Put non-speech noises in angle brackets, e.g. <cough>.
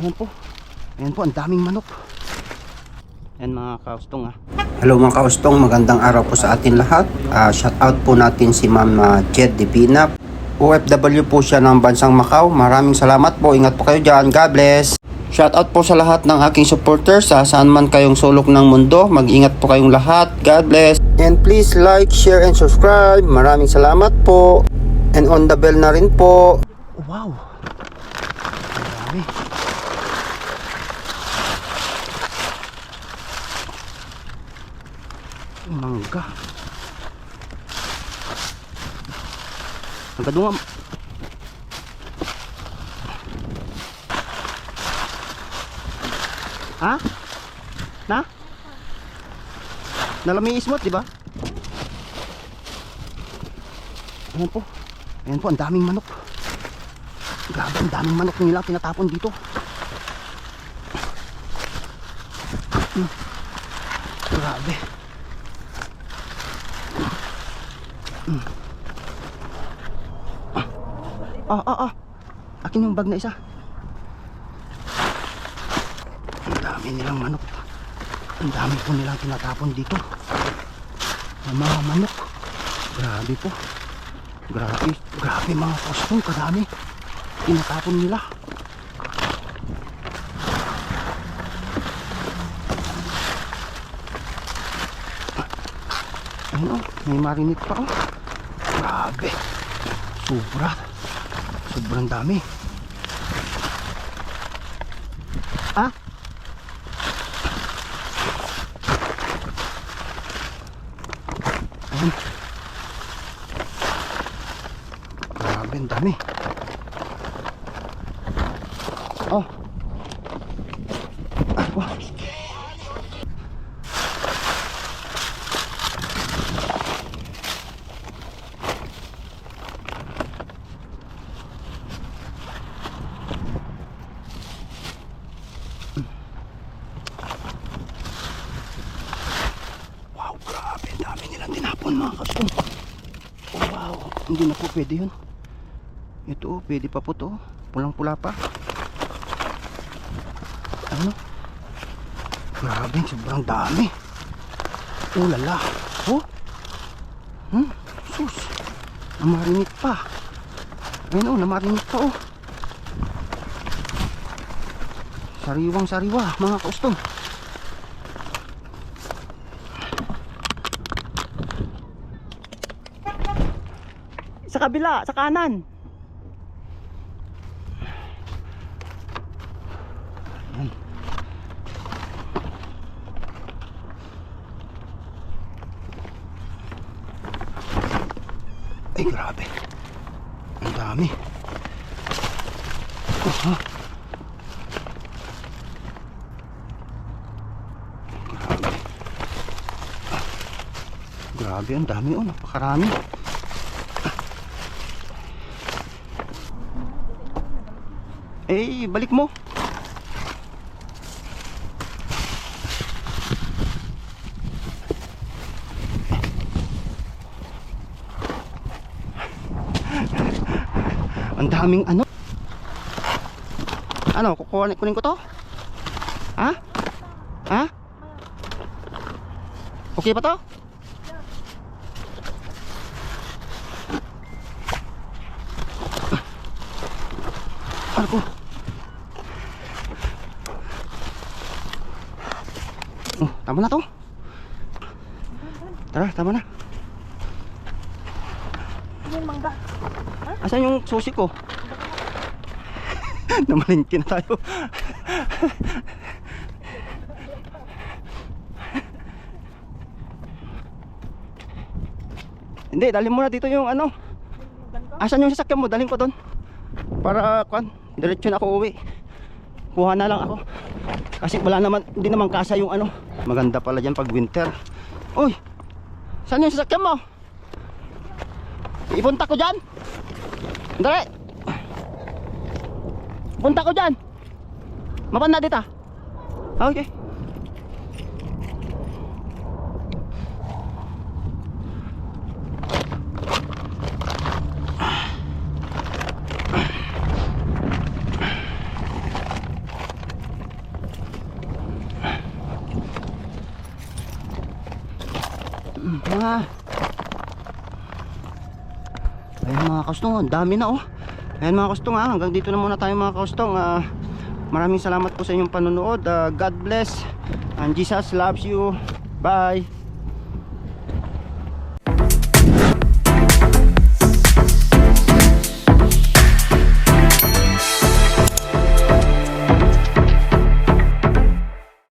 Ayan po. Ayan po, ang daming manok. Ayan mga kaustong ah. Hello mga kaustong, magandang araw po sa atin lahat. Ah, shout out po natin si Ma'am ah, Jed Divina. OFW po siya ng bansang Macau. Maraming salamat po. Ingat po kayo dyan. God bless. Shout out po sa lahat ng aking supporters sa saan man kayong sulok ng mundo. Mag-ingat po kayong lahat. God bless. And please like, share, and subscribe. Maraming salamat po. And on the bell na rin po. Wow! Ang Mangga. Ang kadunga. Ha? Na? Nalami ismot, di ba? Ayan po. Ayan po, ang daming manok. Grabe, ang daming manok nila tinatapon dito. Hmm. Grabe. Hmm. Ah, ah, ah. Akin yung bag na isa. Ang dami nilang manok. Ang dami po nilang tinatapon dito. Ang mga manok. Grabe po. Grabe, grabe mga kostong, kadami. Tinatapon nila. Ayun oh, may marinate pa oh. Grabe. Sobra. Sobrang dami. Ah? Ayun. Grabe, ang dami. Oh. Ah, wah. Wow, grabe. Ang dami nilang tinapon mga kastom. Oh, wow. Hindi na po pwede yun. Ito, oh, pwede pa po to. Pulang-pula pa. Ano? Grabe, sobrang dami. Oh, lala. Oh. Hmm, sus. Namarinit pa. Ayun oh, namarinit pa oh. Sariwang sariwa, mga kaustong. Kabila, sa kanan. Ay, grabe. Ang dami. Oh, ha? Grabe. Ah, Grabe, ang dami oh, napakarami. Eh, balik mo. Ang daming ano? Ano, kukuha kunin ko to? Ha? Ha? Okay pa to? Ano ko? Oh, tama na to. Tara, tama na. Yung mangga. Asan yung susi ko? <laughs> Namalingki na tayo. Hindi, dalhin mo na dito yung ano. Asan yung sasakyan mo? Dalhin ko doon. Para, kwan, diretso na ako uwi. Kuha na lang ako. Kasi wala naman, hindi naman kasa yung ano. Maganda pala dyan pag winter. Uy! Saan yung sasakyan mo? Ipunta ko dyan. Dali. Punta ko dyan. Mapan na dito. Okay. Mga Ayan mga kustong, ang dami na oh. Ayan mga kustong ha, hanggang dito na muna tayo mga kustong. Ah, maraming salamat po sa inyong panonood. Ah, God bless. And Jesus loves you. Bye.